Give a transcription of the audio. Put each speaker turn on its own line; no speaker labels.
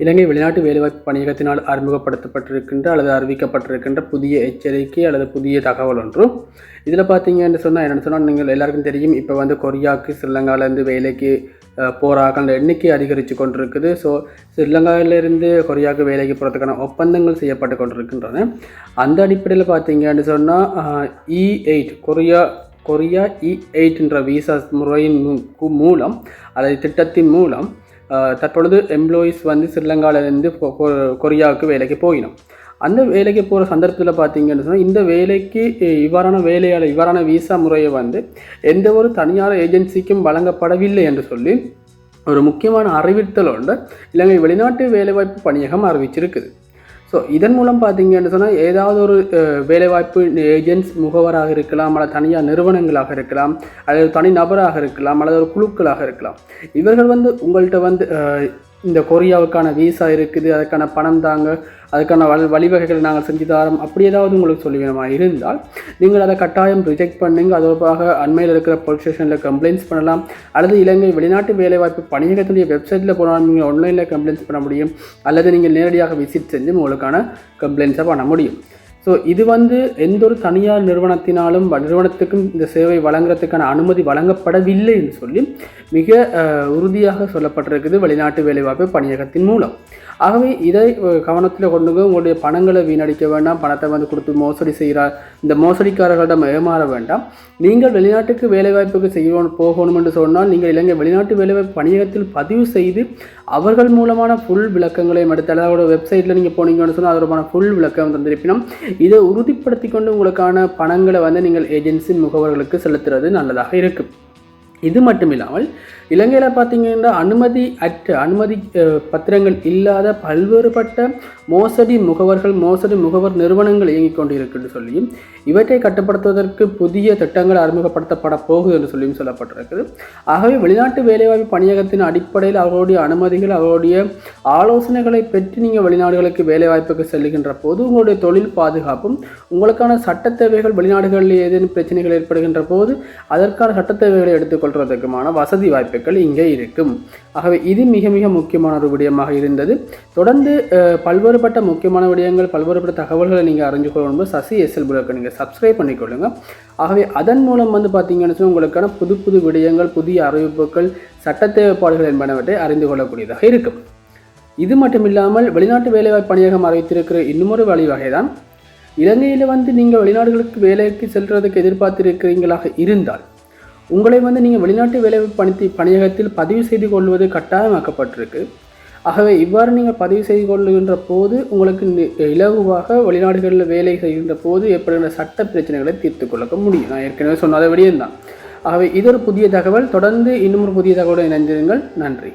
இலங்கை வெளிநாட்டு வேலைவாய்ப்பு பணியகத்தினால் அறிமுகப்படுத்தப்பட்டிருக்கின்ற அல்லது அறிவிக்கப்பட்டிருக்கின்ற புதிய எச்சரிக்கை அல்லது புதிய தகவல் ஒன்று. இதில் பார்த்தீங்கன்னு சொன்னால் என்னென்னு சொன்னால் நீங்கள் எல்லாருக்கும் தெரியும் இப்போ வந்து கொரியாவுக்கு ஸ்ரீலங்காவிலேருந்து வேலைக்கு அஹ், எண்ணிக்கை அதிகரித்து கொண்டிருக்குது. ஸோ ஸ்ரீலங்காவிலிருந்து கொரியாவுக்கு வேலைக்கு போகிறதுக்கான ஒப்பந்தங்கள் செய்யப்பட்டு கொண்டிருக்கின்றன. அந்த அடிப்படையில் பார்த்தீங்கன்னு சொன்னால் E eight e Korea Korea E எயிட்ன்ற visa முறையின் மூ- மூலம் அல்லது திட்டத்தின் மூலம் தற்பொழுது எம்ப்ளாயீஸ் வந்து ஸ்ரீலங்காவிலேருந்து கொரியாவுக்கு வேலைக்கு போயினோம் அந்த வேலைக்கு போகிற சந்தர்ப்பத்தில் பார்த்தீங்கன்னு சொன்னால் இந்த வேலைக்கு இவ்வாறான வேலையால் இவ்வாறான விசா முறையை வந்து எந்த ஒரு தனியார் ஏஜென்சிக்கும் வழங்கப்படவில்லை என்று சொல்லி ஒரு முக்கியமான அறிவித்தல் இலங்கை வெளிநாட்டு வேலைவாய்ப்பு பணியகம் அறிவிச்சிருக்குது ஸோ இதன் மூலம் பார்த்தீங்கன்னு சொன்னால் ஏதாவது ஒரு வேலைவாய்ப்பு ஏஜென்ட்ஸ் முகவராக இருக்கலாம் அல்லது தனியார் நிறுவனங்களாக இருக்கலாம் அல்லது தனி நபராக இருக்கலாம் அல்லது ஒரு குழுக்களாக இருக்கலாம். இவர்கள் வந்து உங்கள்கிட்ட வந்து இந்த கொரியாவுக்கான வீசா இருக்குது அதுக்கான பணம் தாங்க அதுக்கான வழி வழிவகைகளை நாங்கள் செஞ்சு தரோம் அப்படி ஏதாவது உங்களுக்கு சொல்லி வேணுமா? இருந்தால் நீங்கள் அதை கட்டாயம் ரிஜெக்ட் பண்ணுங்க. அதோபாக அண்மையில் இருக்கிற போலீஸ் ஸ்டேஷனில் கம்ப்ளைண்ட்ஸ் பண்ணலாம். அல்லது இலங்கை வெளிநாட்டு வேலைவாய்ப்பு பணியகத்துடைய வெப்சைட்டில் போனால் நீங்கள் ஆன்லைனில் கம்ப்ளைண்ட்ஸ் பண்ண முடியும். அல்லது நீங்கள் நேரடியாக விசிட் செஞ்சு உங்களுக்கான கம்ப்ளைண்ட்ஸை பண்ண முடியும். ஸோ இது வந்து எந்த ஒரு தனியார் நிறுவனத்தினாலும் நிறுவனத்துக்கும் இந்த சேவை வழங்குறதுக்கான அனுமதி வழங்கப்படவில்லை என்று சொல்லி மிக உறுதியாக சொல்லப்பட்டிருக்குது வெளிநாட்டு வேலைவாய்ப்பு பணியகத்தின் மூலம். ஆகவே இதை கவனத்தில் கொண்டு உங்களுடைய பணங்களை வீணடிக்க வேண்டாம் பணத்தை வந்து கொடுத்து மோசடி செய்கிறார் இந்த மோசடிக்காரர்களிடம் ஏமாற வேண்டாம். நீங்கள் வெளிநாட்டுக்கு வேலைவாய்ப்புக்கு செய்யணும் போகணும் என்று சொன்னால் நீங்கள் இலங்கை வெளிநாட்டு வேலைவாய்ப்பு பணியகத்தில் பதிவு செய்து அவர்கள் மூலமான ஃபுல் விளக்கங்களையும் எடுத்து அதாவது வெப்சைட்டில் நீங்கள் போனீங்கன்னு சொன்னால் அதற்கான ஃபுல் விளக்கம் தந்திருப்பினும் இதை உறுதிப்படுத்தி கொண்டு உங்களுக்கான பணங்களை வந்து நீங்கள் ஏஜென்சி முகவர்களுக்கு செலுத்துறது நல்லதாக இருக்கும். இது மட்டும் இல்லாமல் இலங்கையில் பார்த்தீங்கன்னா அனுமதி அற்ற அனுமதி பத்திரங்கள் இல்லாத பல்வேறுபட்ட மோசடி முகவர்கள் மோசடி முகவர் நிறுவனங்கள் இயங்கிக் கொண்டிருக்குன்னு சொல்லியும் இவற்றை கட்டுப்படுத்துவதற்கு புதிய திட்டங்கள் அறிமுகப்படுத்தப்பட போகுது என்று சொல்லியும் சொல்லப்பட்டிருக்குது. ஆகவே வெளிநாட்டு வேலைவாய்ப்பு பணியகத்தின் அடிப்படையில் அவர்களுடைய அனுமதிகள் அவர்களுடைய ஆலோசனைகளை பெற்று நீங்கள் வெளிநாடுகளுக்கு வேலைவாய்ப்புக்கு செல்லுகின்ற போது உங்களுடைய தொழில் பாதுகாப்பும் உங்களுக்கான சட்ட தேவைகள் வெளிநாடுகளில் ஏதேனும் பிரச்சனைகள் ஏற்படுகின்ற போது அதற்கான சட்ட தேவைகளை கொள்வதற்குமான வசதி வாய்ப்புகள் இங்கே இருக்கும். ஆகவே இது மிக மிக முக்கியமான ஒரு விடயமாக இருந்தது. தொடர்ந்து பல்வேறுபட்ட முக்கியமான விடயங்கள் பல்வேறுபட்ட தகவல்களை நீங்கள் அறிஞ்சு கொள்ளணும் சசி எஸ்எல் புலோக்கு நீங்கள் சப்ஸ்கிரைப் பண்ணிக்கொள்ளுங்கள் ஆகவே அதன் மூலம் வந்து பார்த்தீங்கன்னு உங்களுக்கான புது புது விடயங்கள் புதிய அறிவிப்புகள் சட்ட தேவைப்பாடுகள் என்பனவற்றை அறிந்து கொள்ளக்கூடியதாக இருக்கும். இது மட்டும் இல்லாமல் வெளிநாட்டு வேலைவாய்ப்பு பணியகம் அறிவித்திருக்கிற இன்னுமொரு வழிவகை தான் இலங்கையில் வந்து நீங்கள் வெளிநாடுகளுக்கு வேலைக்கு செல்றதுக்கு எதிர்பார்த்திருக்கிறீங்களாக இருந்தால் உங்களை வந்து நீங்கள் வெளிநாட்டு வேலைவாய்ப்பு பணி பணியகத்தில் பதிவு செய்து கொள்வது கட்டாயமாக்கப்பட்டிருக்கு. ஆகவே இவ்வாறு நீங்கள் பதிவு செய்து கொள்ளுகின்ற போது உங்களுக்கு நி- இலகுவாக வெளிநாடுகளில் வேலை செய்கின்ற போது ஏற்படுகின்ற சட்ட பிரச்சனைகளை தீர்த்து கொள்ள முடியும். நான் ஏற்கனவே சொன்னதை விடியும் தான் ஆகவே இது ஒரு புதிய தகவல். தொடர்ந்து இன்னும் ஒரு புதிய தகவலுடன் இணைந்திருங்கள். நன்றி.